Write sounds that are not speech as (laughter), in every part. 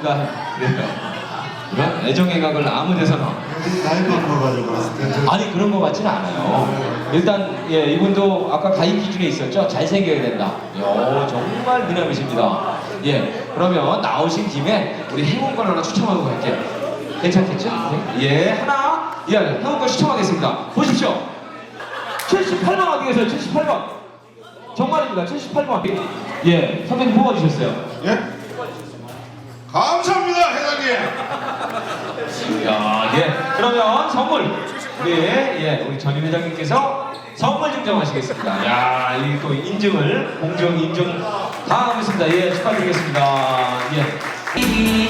고맙습니다 그래요 이런 애정의 각을 아무 데서나 나이 먹어가지고 그랬을 아니 그런 것 같지는 않아요. 일단 예 이분도 아까 가입 기준에 있었죠. 잘생겨야 된다. 요 정말 미남이십니다. 예 그러면 나오신 김에 우리 행운권 하나 추첨하고 갈게요. 괜찮겠죠? 네. 예 하나 예 행운권 추첨하겠습니다. 보십시오. 78번 어디 계세요? 78번. 정말입니다. 78번. 예 선배님 뽑아주셨어요. 예? 감사합니다 회장님 야, 예. 그러면 선물 우리 예 우리 전임 회장님께서 선물 증정하시겠습니다. 야, 이 또 인증을 공정 인증 다 하겠습니다. 예, 축하드리겠습니다. 예.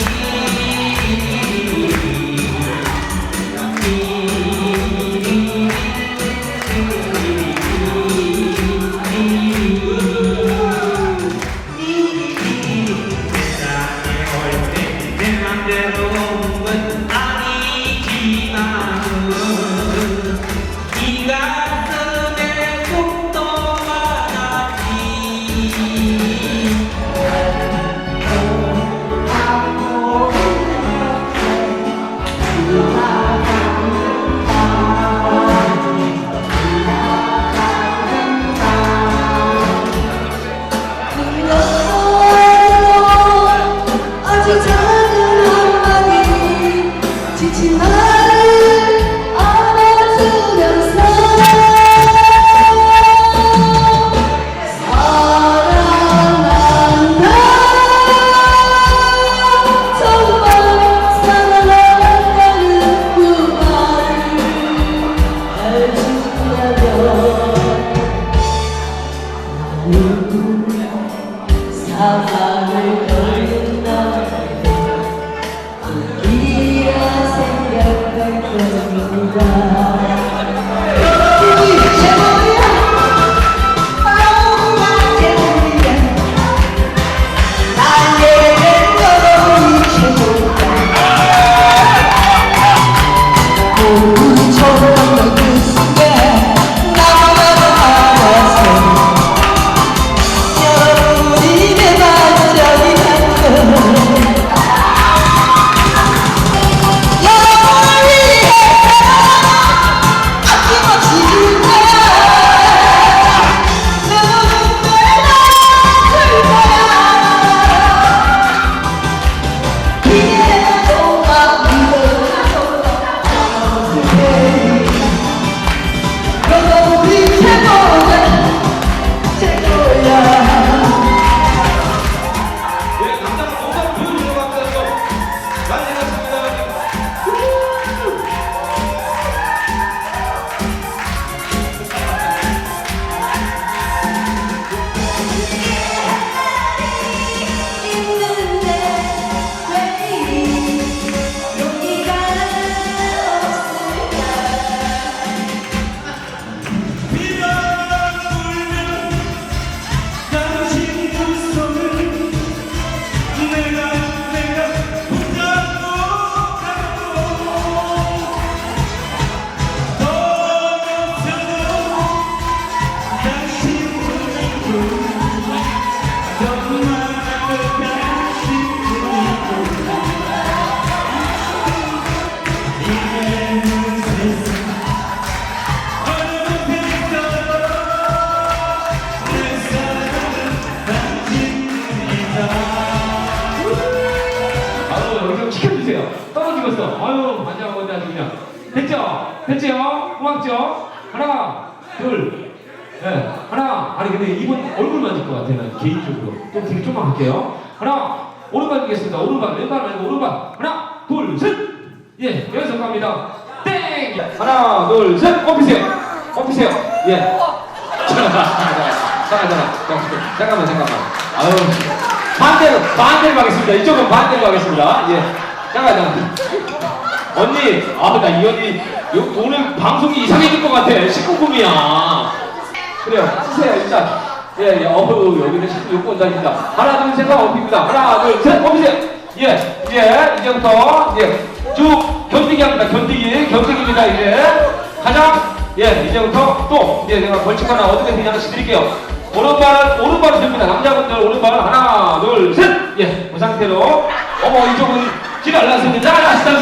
하나, 둘, 네, 하나. 아니, 근데 이분 얼굴 만 질 것 같아요, 난 개인적으로. 좀 뒤로 좀만 할게요. 하나, 오른발 드겠습니다. 오른발, 왼발 말고 오른발. 하나, 둘, 셋! 예, 여기서 갑니다. 땡! 하나, 둘, 셋! 엎으세요. 엎으세요. 예. 잠깐만, 잠깐만, 잠깐만, 잠깐만, 잠깐만. 아유, 반대로, 반대로 가겠습니다. 이쪽은 반대로 가겠습니다. 예. 잠깐, 잠깐. 언니, 아, 나 이 언니, 요, 오늘 방송이 이상해질 것 같아. 19금이야. 그래요, 쓰세요, 일단. 예, 예, 어우, 여기는 19금 온다입니다. 하나, 둘, 셋, 업힙니다. 하나, 둘, 셋, 업으세요. 예, 이제, 이제부터, 이제, 쭉 견디기 합니다. 견디기, 견디기입니다, 이제. 가장, 예, 이제부터 또, 이제 내가 벌칙 하나 어떻게 하나씩 드릴게요. 오른발, 오른발로 됩니다. 남자분들 오른발 하나, 둘, 셋! 예, 그 상태로. 어머, 이쪽은 길 알랐습니다. 자, 다시, 다시.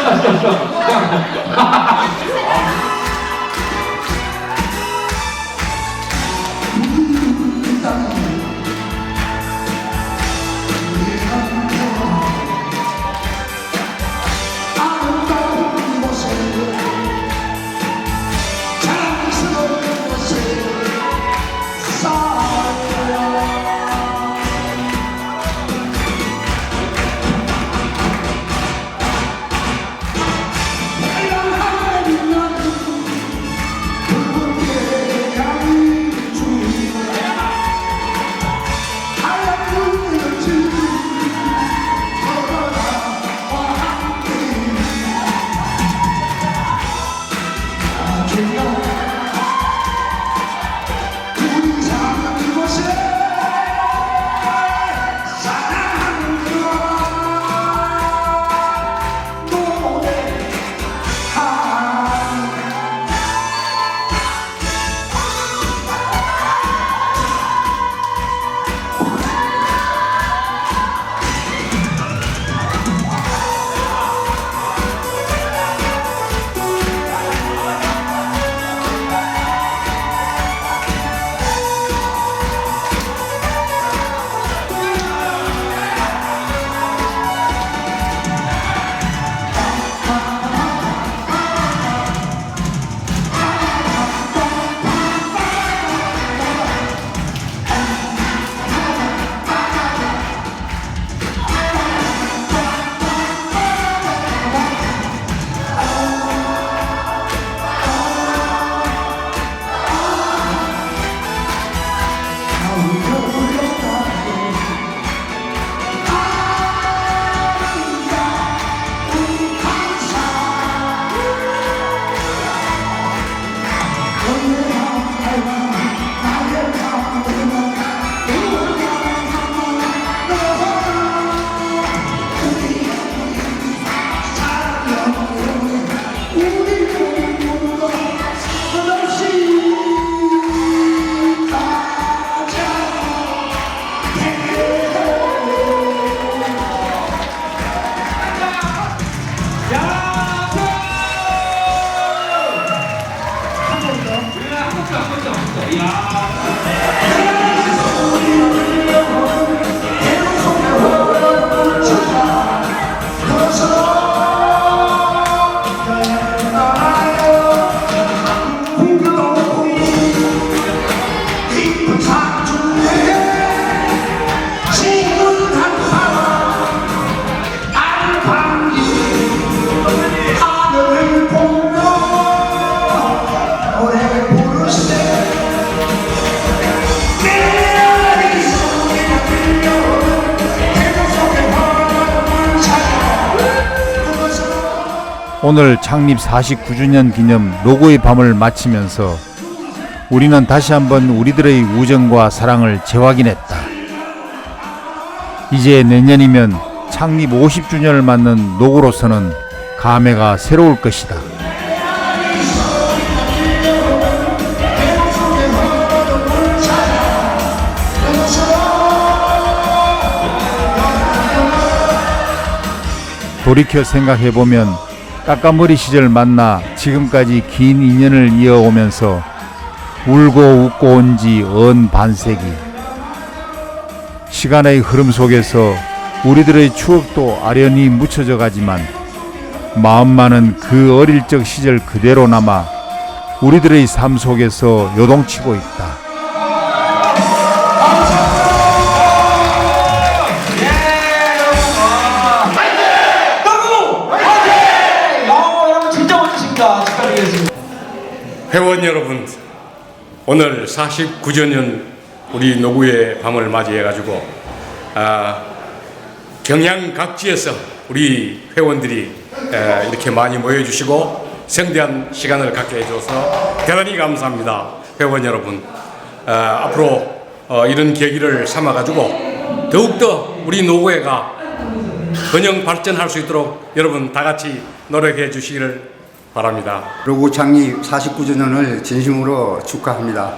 오늘 창립 49주년 기념 로고의 밤을 마치면서 우리는 다시 한번 우리들의 우정과 사랑을 재확인했다. 이제 내년이면 창립 50주년을 맞는 로고로서는 감회가 새로울 것이다. 돌이켜 생각해보면 까까머리 시절 만나 지금까지 긴 인연을 이어오면서 울고 웃고 온 지 언 반세기. 시간의 흐름 속에서 우리들의 추억도 아련히 묻혀져 가지만 마음만은 그 어릴 적 시절 그대로 남아 우리들의 삶 속에서 요동치고 있다. 회원 여러분, 오늘 49주년 우리 노구의 밤을 맞이해가지고 아, 경양 각지에서 우리 회원들이 에, 이렇게 많이 모여주시고 성대한 시간을 갖게 해줘서 대단히 감사합니다. 회원 여러분, 아, 앞으로 어, 이런 계기를 삼아가지고 더욱더 우리 노구회가 번영 발전할 수 있도록 여러분 다 같이 노력해 주시기를 바랍니다. 로고 창립 49주년을 진심으로 축하합니다.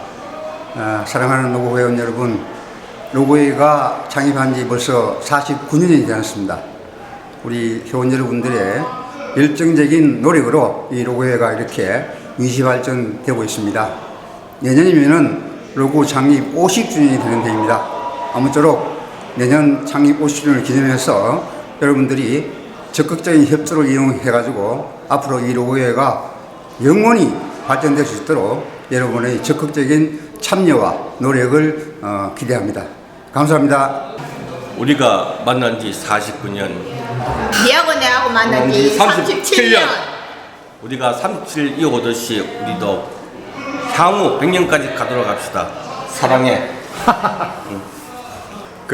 아, 사랑하는 로고 회원 여러분, 로고회가 창립한 지 벌써 49년이 되었습니다. 우리 회원 여러분들의 열정적인 노력으로 이 로고회가 이렇게 유지 발전되고 있습니다. 내년이면은 로고 창립 50주년이 되는 해입니다. 아무쪼록 내년 창립 50주년을 기념해서 여러분들이 적극적인 협조를 이용해가지고 앞으로 이 로고회가 영원히 발전될 수 있도록 여러분의 적극적인 참여와 노력을 어, 기대합니다. 감사합니다. 우리가 만난 지 49년, 니하고 내하고 만난 지 37년. 우리가 37 이어오듯이 우리도 향후 100년까지 가도록 합시다. 사랑해. (laughs)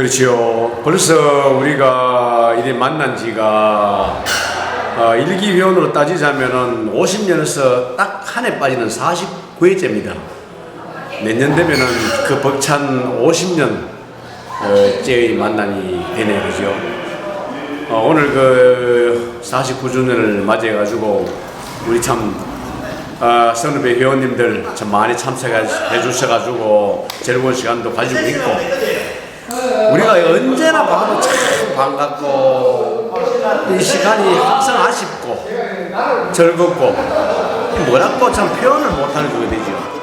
그렇지요. 벌써 우리가 이래 만난 지가 어, 일기 회원으로 따지자면은 50년에서 딱 한 해 빠지는 49회째입니다. 내년 되면은 그 벅찬 50년 어, 째의 만남이 되네 그죠. 어, 오늘 그 49주년을 맞이해가지고 우리 참 아, 선후배 회원님들 참 많이 참석해 주셔가지고 즐거운 시간도 가지고 있고 우리가 언제나 봐도 참 반갑고 이 시간이 항상 아쉽고 즐겁고 뭐라고 참 표현을 못하는 그게 되죠.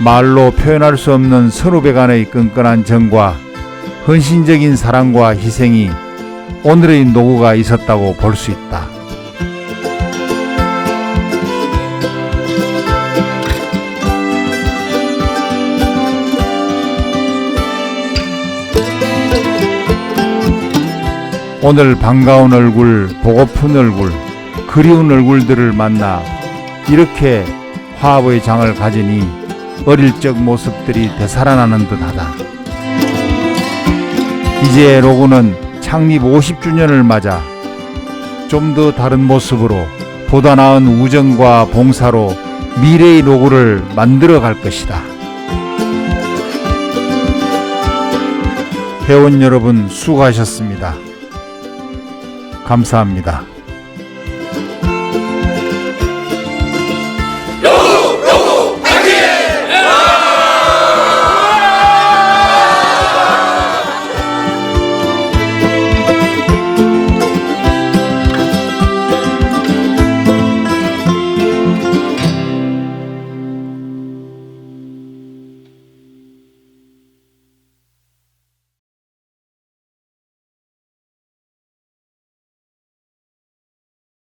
말로 표현할 수 없는 선후배 간의 끈끈한 정과 헌신적인 사랑과 희생이 오늘의 노고가 있었다고 볼 수 있다. 오늘 반가운 얼굴, 보고픈 얼굴, 그리운 얼굴들을 만나 이렇게 화합의 장을 가지니 어릴 적 모습들이 되살아나는 듯하다. 이제 로고는 창립 50주년을 맞아 좀 더 다른 모습으로 보다 나은 우정과 봉사로 미래의 로고를 만들어 갈 것이다. 회원 여러분 수고하셨습니다. 감사합니다.